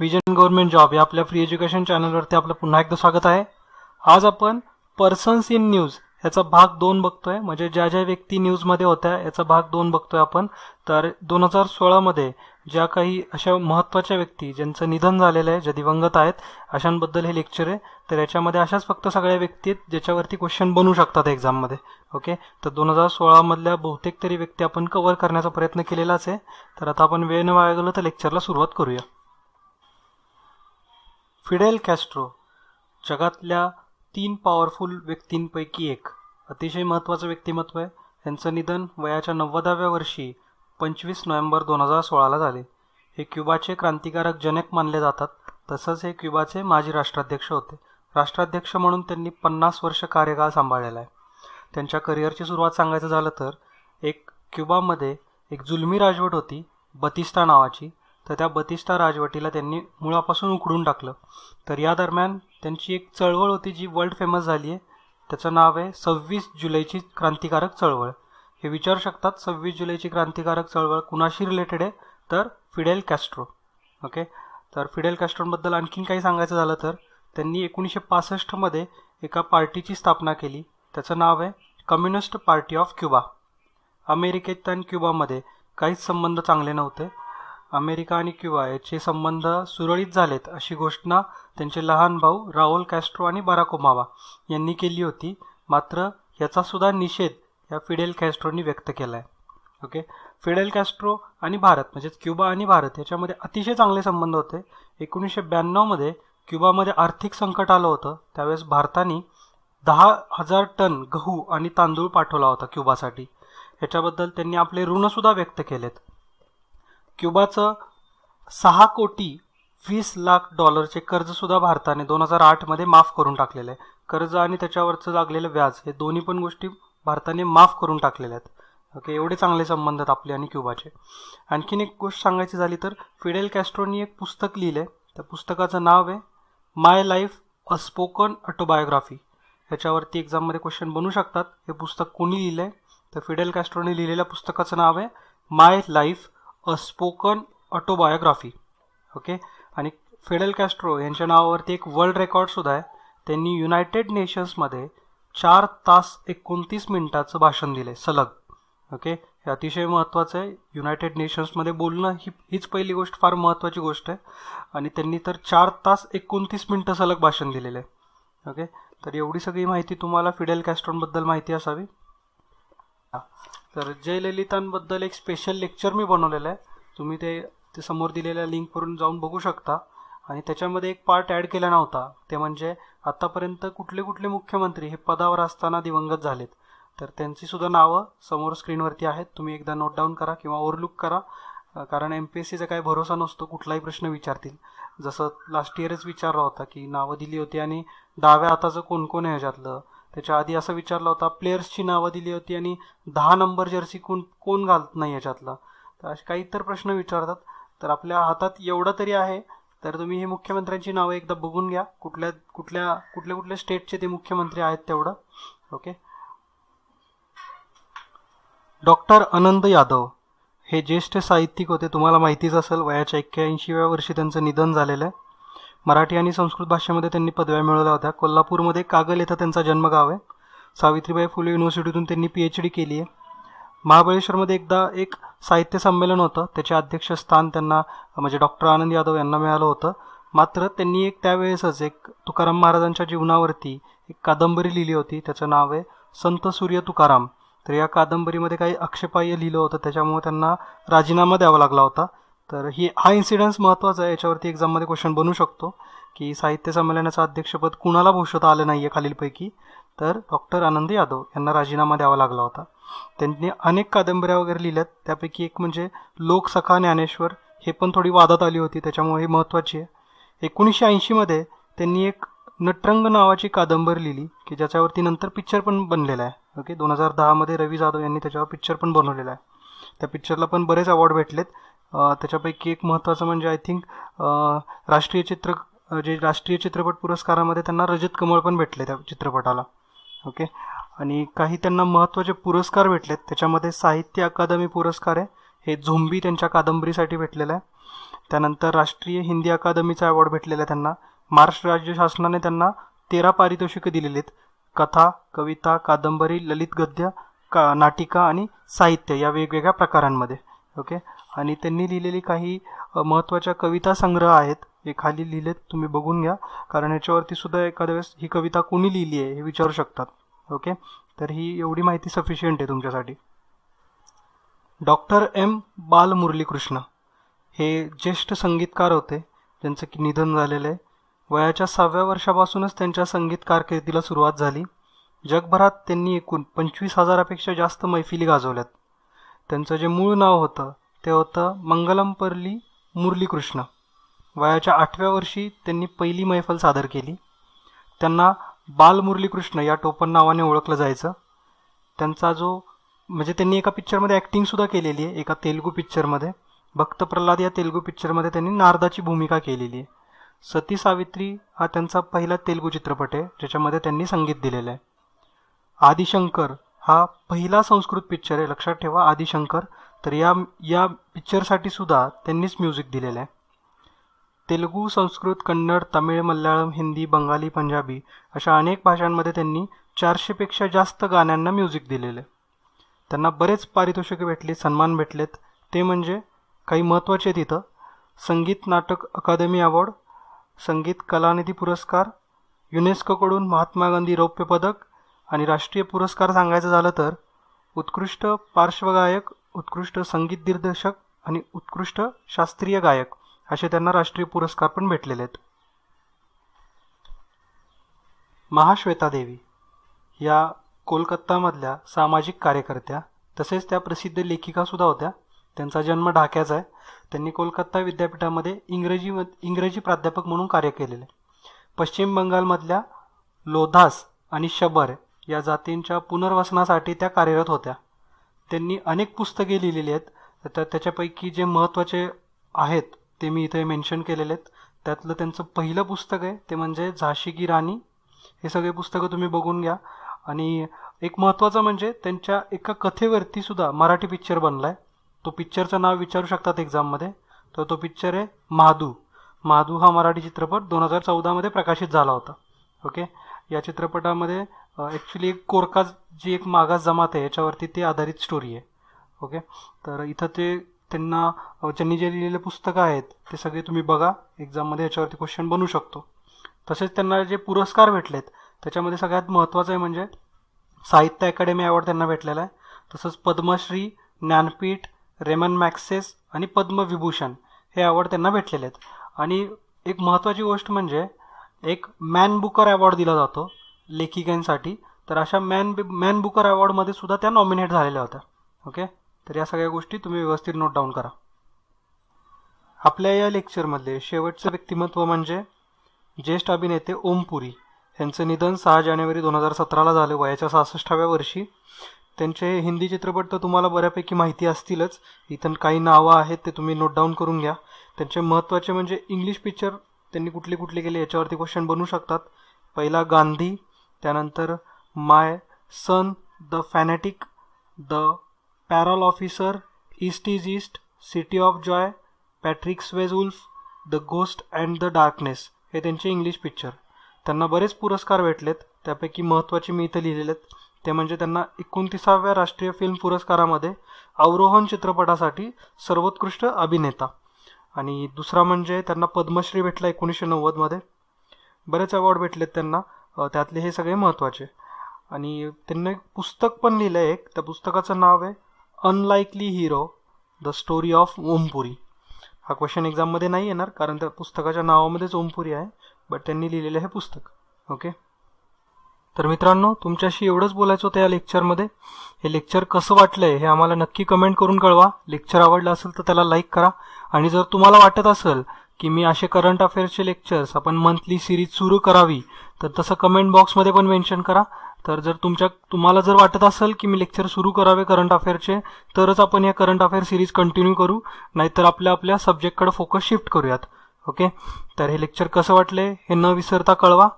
Vision government job या आपल्या free education चॅनलवरती आपलं पुन्हा एकदा स्वागत आहे. आज आपण पर्सन्स इन न्यूज याचा भाग दोन बघतोय. म्हणजे ज्या ज्या व्यक्ती न्यूजमध्ये होत्या याचा भाग दोन बघतोय आपण. तर दोन हजार सोळामध्ये ज्या काही अशा महत्त्वाच्या व्यक्ती ज्यांचं निधन झालेलं आहे ज्या दिवंगत आहेत अशांबद्दल हे लेक्चर आहे. तर याच्यामध्ये अशाच फक्त सगळ्या व्यक्ती आहेत ज्याच्यावरती क्वेश्चन बनू शकतात एक्झाममध्ये ओके तर दोन हजार सोळामधल्या बहुतेक तरी व्यक्ती आपण कव्हर करण्याचा प्रयत्न केलेलाच आहे. तर आता आपण वेळ न वाया गेलो तर लेक्चरला सुरुवात करूया. फिडेल कॅस्ट्रो जगातल्या तीन पॉवरफुल व्यक्तींपैकी एक. अतिशय महत्त्वाचं व्यक्तिमत्व आहे. यांचं निधन वयाच्या नव्वदाव्या वर्षी पंचवीस नोव्हेंबर दोन हजार सोळाला झाले. हे क्युबाचे क्रांतिकारक जनक मानले जातात. तसंच हे क्युबाचे माजी राष्ट्राध्यक्ष होते. राष्ट्राध्यक्ष म्हणून त्यांनी पन्नास वर्ष कार्यकाळ सांभाळलेला आहे. त्यांच्या करिअरची सुरुवात सांगायचं झालं तर एक क्युबामध्ये एक जुलमी राजवट होती बतिस्ता नावाची. तर त्या बतिष्ठा राजवटीला त्यांनी मुळापासून उखडून टाकलं. तर या दरम्यान त्यांची एक चळवळ होती जी वर्ल्ड फेमस झाली आहे त्याचं नाव आहे सव्वीस जुलैची क्रांतिकारक चळवळ. हे विचारू शकतात सव्वीस जुलैची क्रांतिकारक चळवळ कुणाशी रिलेटेड आहे? तर फिडेल कॅस्ट्रो. ओके? तर फिडेल कॅस्ट्रोबद्दल आणखीन काही सांगायचं झालं तर त्यांनी एकोणीसशे पासष्टमध्ये एका पार्टीची स्थापना केली. त्याचं नाव आहे कम्युनिस्ट पार्टी ऑफ क्युबा. अमेरिकेत आणि क्युबामध्ये काहीच संबंध चांगले नव्हते. अमेरिका आणि क्युबा याचे संबंध सुरळीत झालेत अशी घोषणा त्यांचे लहान भाऊ राहुल कॅस्ट्रो आणि बराक ओमावा यांनी केली होती. मात्र याचासुद्धा निषेध या फिडेल कॅस्ट्रोनी व्यक्त केला आहे ओके? फिडेल कॅस्ट्रो आणि भारत म्हणजेच क्युबा आणि भारत याच्यामध्ये अतिशय चांगले संबंध होते. एकोणीसशे ब्याण्णवमध्ये क्युबामध्ये आर्थिक संकट आलं होतं. त्यावेळेस भारताने दहा हजार टन गहू आणि तांदूळ पाठवला होता क्युबासाठी. ह्याच्याबद्दल त्यांनी आपले ऋणसुद्धा व्यक्त केलेत. क्युबाचं सहा कोटी वीस लाख डॉलरचे कर्जसुद्धा भारताने दोन हजार आठमध्ये माफ करून टाकलेलं आहे. कर्ज आणि त्याच्यावरचं लागलेलं व्याज हे दोन्ही पण गोष्टी भारताने माफ करून टाकलेल्या आहेत. ओके एवढे चांगले संबंध आहेत आपले आणि क्युबाचे. आणखीन एक गोष्ट सांगायची झाली तर फिडेल कॅस्ट्रोनी एक पुस्तक लिहिलं आहे त्या पुस्तकाचं नाव आहे my life a spoken autobiography. ह्याच्यावरती एक्झाममध्ये क्वेश्चन बनू शकतात. हे पुस्तक कोणी लिहिलं आहे तर फिडेल कॅस्ट्रोने लिहिलेल्या पुस्तकाचं नाव आहे my life a spoken autobiography okay आणि फिडेल कॅस्ट्रो यांच्या नावावरती एक वर्ल्ड रेकॉर्डसुद्धा आहे. त्यांनी युनायटेड नेशन्समध्ये चार तास एकोणतीस मिनिटाचं भाषण दिलं आहे सलग. ओके हे अतिशय महत्त्वाचं आहे. युनायटेड नेशन्समध्ये बोलणं ही हीच पहिली गोष्ट फार महत्त्वाची गोष्ट आहे. आणि त्यांनी तर चार तास एकोणतीस मिनटं सलग भाषण दिलेलं आहे. ओके तर एवढी सगळी माहिती तुम्हाला फिडेल कॅस्ट्रॉनबद्दल माहिती असावी? तर जयललितांबद्दल एक स्पेशल लेक्चर मी बनवलेलं आहे. तुम्ही ते ते समोर दिलेल्या लिंकवरून जाऊन बघू शकता. आणि त्याच्यामध्ये एक पार्ट ॲड केला नव्हता. ते म्हणजे आत्तापर्यंत कुठले कुठले मुख्यमंत्री हे पदावर असताना दिवंगत झालेत. तर त्यांची सुद्धा नावं समोर स्क्रीनवरती आहेत. तुम्ही एकदा नोट डाऊन करा किंवा ओव्हरलुक करा. कारण एम पी एस सीचा काही भरोसा नसतो कुठलाही प्रश्न विचारतील. जसं लास्ट इयरच विचारला होता की नावं दिली होती आणि डाव्या हाताचं कोण कोण आहे ह्याच्यातलं? त्याच्या आधी असं विचारला होता प्लेयर्सची नावं दिली होती आणि दहा नंबर जर्सी कोण कोण घालत नाही याच्यातला? तर असे काही इतर प्रश्न विचारतात. तर आपल्या हातात एवढं तरी आहे तर तुम्ही हे मुख्यमंत्र्यांची नावं एकदा बघून घ्या. कुठल्या कुठल्या कुठल्या कुठल्या स्टेटचे ते मुख्यमंत्री आहेत तेवढं. ओके? डॉक्टर आनंद यादव हे ज्येष्ठ साहित्यिक होते. तुम्हाला माहितीच असेल वयाच्या एक्क्याऐंशीव्या वर्षी त्यांचं निधन झालेलं आहे. मराठी आणि संस्कृत भाषेमध्ये त्यांनी पदव्या मिळवल्या होत्या. कोल्हापूरमध्ये कागल येथं त्यांचा जन्मगाव आहे. सावित्रीबाई फुले युनिव्हर्सिटीतून त्यांनी पी एच डी केली आहे. महाबळेश्वरमध्ये एकदा एक साहित्य संमेलन होतं. त्याचे अध्यक्षस्थान त्यांना म्हणजे डॉक्टर आनंद यादव यांना मिळालं होतं. मात्र त्यांनी एक त्यावेळेसच एक तुकाराम महाराजांच्या जीवनावरती एक कादंबरी लिहिली होती. त्याचं नाव आहे संत सूर्य तुकाराम. तर या कादंबरीमध्ये काही अक्षेपाय्य लिहिलं होतं. त्याच्यामुळे त्यांना राजीनामा द्यावा लागला होता. तर ही हा इन्सिडन्स महत्त्वाचा आहे. याच्यावरती एक्झाममध्ये क्वेश्चन बनू शकतो की साहित्य संमेलनाचं अध्यक्षपद कुणाला भूषवता आलं नाही आहे खालीलपैकी? तर डॉक्टर आनंद यादव यांना राजीनामा द्यावा लागला होता. त्यांनी अनेक कादंबऱ्या वगैरे लिहिल्यात. त्यापैकी एक म्हणजे लोकसखा ज्ञानेश्वर हे पण थोडी वादात आली होती. त्याच्यामुळे ही महत्त्वाची आहे. एकोणीसशे ऐंशीमध्ये त्यांनी एक नटरंग नावाची कादंबरी लिहिली की ज्याच्यावरती नंतर पिक्चर पण बनलेला आहे. ओके दोन हजार दहामध्ये रवी जाधव यांनी त्याच्यावर पिक्चर पण बनवलेला आहे. त्या पिक्चरला पण बरेच अवॉर्ड भेटलेत. त्याच्यापैकी एक महत्त्वाचं म्हणजे आय थिंक राष्ट्रीय चित्र जे राष्ट्रीय चित्रपट पुरस्कारामध्ये त्यांना रजत कमळ पण भेटले त्या चित्रपटाला. ओके? आणि काही त्यांना महत्त्वाचे पुरस्कार भेटलेत. त्याच्यामध्ये साहित्य अकादमी पुरस्कार आहे. हे झोंबी त्यांच्या कादंबरीसाठी भेटलेलं आहे. त्यानंतर राष्ट्रीय हिंदी अकादमीचा अवॉर्ड भेटलेला आहे त्यांना. महाराष्ट्र राज्य शासनाने त्यांना तेरा पारितोषिकं दिलेली आहेत. कथा कविता कादंबरी ललित गद्य का नाटिका आणि साहित्य या वेगवेगळ्या प्रकारांमध्ये. ओके? आणि त्यांनी लिहिलेली काही महत्त्वाच्या कविता संग्रह आहेत. हे खाली लिहिलेत तुम्ही बघून घ्या. कारण ह्याच्यावरती सुद्धा एखाद्या वेळेस ही कविता कोणी लिहिली आहे हे विचारू शकतात. ओके? तर ही एवढी माहिती सफिशियंट आहे तुमच्यासाठी. Doctor M. बालमुरलीकृष्ण हे ज्येष्ठ संगीतकार होते ज्यांचं की निधन झालेलं आहे. वयाच्या सहाव्या वर्षापासूनच त्यांच्या संगीत कारकिर्दीला सुरुवात झाली. जगभरात त्यांनी एकूण पंचवीस हजारापेक्षा जास्त मैफिली गाजवल्यात. त्यांचं जे मूळ नाव होतं ते होतं मंगलमपर्ली मुरलीकृष्ण. वयाच्या आठव्या वर्षी त्यांनी पहिली मैफल सादर केली. त्यांना बालमुरलीकृष्ण या टोपण नावाने ओळखलं जायचं. त्यांचा जो म्हणजे त्यांनी एका पिक्चरमध्ये ॲक्टिंगसुद्धा केलेली आहे एका तेलुगू पिक्चरमध्ये. भक्त प्रल्हाद या तेलुगू पिक्चरमध्ये त्यांनी नारदाची भूमिका केलेली आहे. सती सावित्री हा त्यांचा पहिला तेलुगू चित्रपट आहे ज्याच्यामध्ये त्यांनी संगीत दिलेलं आहे. आदिशंकर हा पहिला संस्कृत पिक्चर आहे लक्षात ठेवा आदिशंकर तर या या पिक्चरसाठी सुद्धा त्यांनीच म्युझिक दिलेलं आहे. तेलुगू संस्कृत कन्नड तमिळ मल्याळम हिंदी बंगाली पंजाबी अशा अनेक भाषांमध्ये त्यांनी चारशेपेक्षा जास्त गाण्यांना म्युझिक दिलेलं आहे. त्यांना बरेच पारितोषिके भेटली सन्मान भेटलेत. ते म्हणजे काही महत्त्वाचे आहेत संगीत नाटक अकादमी अवॉर्ड संगीत कलानिधी पुरस्कार युनेस्कोकडून महात्मा गांधी रौप्य पदक आणि राष्ट्रीय पुरस्कार सांगायचं झालं तर उत्कृष्ट पार्श्वगायक उत्कृष्ट संगीत दिग्दर्शक आणि उत्कृष्ट शास्त्रीय गायक असे त्यांना राष्ट्रीय पुरस्कार पण भेटलेले आहेत. महाश्वेता देवी या कोलकातामधल्या सामाजिक कार्यकर्त्या तसेच त्या प्रसिद्ध लेखिकासुद्धा होत्या. त्यांचा जन्म ढाक्याचा आहे. त्यांनी कोलकाता विद्यापीठामध्ये इंग्रजी इंग्रजी प्राध्यापक म्हणून कार्य केलेले पश्चिम बंगालमधल्या लोधास आणि शबर या जातींच्या पुनर्वसनासाठी त्या कार्यरत होत्या. त्यांनी अनेक पुस्तके लिहिलेली आहेत. तर त्याच्यापैकी जे महत्त्वाचे आहेत ते मी इथे मेन्शन केलेले आहेत. त्यातलं त्यांचं पहिलं पुस्तक आहे ते म्हणजे झाशी की राणी. हे सगळे पुस्तकं तुम्ही बघून घ्या. आणि एक महत्त्वाचं म्हणजे त्यांच्या एका कथेवरती सुद्धा मराठी पिक्चर बनला आहे तो पिक्चरचं नाव विचारू शकतात एक्झाममध्ये तर तो पिक्चर आहे महादू महादू हा मराठी चित्रपट दोन हजार चौदामध्ये प्रकाशित झाला होता. ओके? या चित्रपटामध्ये ॲक्च्युली एक कोरका जी एक मागास जमात आहे याच्यावरती ते आधारित स्टोरी आहे. ओके तर इथं ते त्यांना ज्यांनी जे लिहिलेले पुस्तकं आहेत ते सगळे तुम्ही बघा. एक्झाममध्ये याच्यावरती क्वेश्चन बनू शकतो. तसेच त्यांना जे पुरस्कार भेटलेत त्याच्यामध्ये सगळ्यात महत्त्वाचं आहे म्हणजे साहित्य अकॅडमी अवॉर्ड त्यांना भेटलेला आहे. तसंच पद्मश्री ज्ञानपीठ रेमन मॅक्सेस आणि पद्मविभूषण हे अवॉर्ड त्यांना भेटलेले आहेत. आणि एक महत्त्वाची गोष्ट म्हणजे एक मॅन बुकर अवॉर्ड दिला जातो लेखिकांसाठी. तर अशा मॅन मॅन बुकर अवॉर्डमध्ये सुद्धा त्या नॉमिनेट झालेल्या होत्या. ओके तर या सगळ्या गोष्टी तुम्ही व्यवस्थित नोट डाऊन करा. आपल्या या लेक्चरमधले शेवटचं व्यक्तिमत्व म्हणजे ज्येष्ठ अभिनेते ओम पुरी. यांचं निधन सहा जानेवारी दोन हजार सतराला झालं. वयाच्या सहासष्टाव्या वर्षी. त्यांचे हिंदी चित्रपट तर तुम्हाला बऱ्यापैकी माहिती असतीलच. इथं काही नावं आहेत ते तुम्ही नोट डाऊन करून घ्या. त्यांचे महत्त्वाचे म्हणजे इंग्लिश पिक्चर त्यांनी कुठले कुठले केले याच्यावरती क्वेश्चन बनू शकतात. पहिला गांधी त्यानंतर my son the fanatic the parole officer east is east city of joy Patrick wolf the ghost and the darkness हे त्यांचे इंग्लिश पिक्चर. त्यांना बरेच पुरस्कार भेटलेत त्यापैकी महत्त्वाचे मी इथं लिहिलेले आहेत. ते म्हणजे त्यांना एकोणतीसाव्या राष्ट्रीय फिल्म पुरस्कारामध्ये अवरोहन चित्रपटासाठी सर्वोत्कृष्ट अभिनेता. आणि दुसरा म्हणजे त्यांना पद्मश्री भेटला एकोणीसशे नव्वदमध्ये बरेच अवॉर्ड भेटलेत त्यांना. त्यातले हे सगळे महत्त्वाचे आणि त्यांनी एक पुस्तक पण लिहिलं आहे एक. त्या पुस्तकाचं नाव आहे unlikely hero the story of Ompuri हा क्वेश्चन एक्झाममध्ये नाही येणार कारण त्या पुस्तकाच्या नावामध्येच ओमपुरी आहे बट त्यांनी लिहिलेलं हे पुस्तक. ओके तर मित्रांनो तुमच्याशी एवढंच बोलायचं होतं या लेक्चरमध्ये. हे लेक्चर कसं वाटलंय हे आम्हाला नक्की कमेंट करून कळवा. लेक्चर आवडलं असेल तर त्याला लाईक करा. आणि जर तुम्हाला वाटत असेल की मी असे करंट अफेअर्सचे लेक्चर्स आपण मंथली सिरीज सुरू करावी तर तसं कमेंट बॉक्समध्ये पण मेन्शन करा. तर जर तुमच्या तुम्हाला जर वाटत असेल की मी लेक्चर सुरू करावे करंट अफेअरचे तरच आपण या करंट अफेअर सिरीज कंटिन्यू करू. नाहीतर आपल्या आपल्या सब्जेक्टकडे फोकस शिफ्ट करूयात. ओके? तर हे लेक्चर कसं वाटले हे न विसरता कळवा.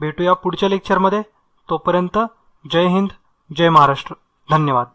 भेटूया पुढच्या लेक्चरमध्ये. तोपर्यंत जय हिंद जय महाराष्ट्र. धन्यवाद.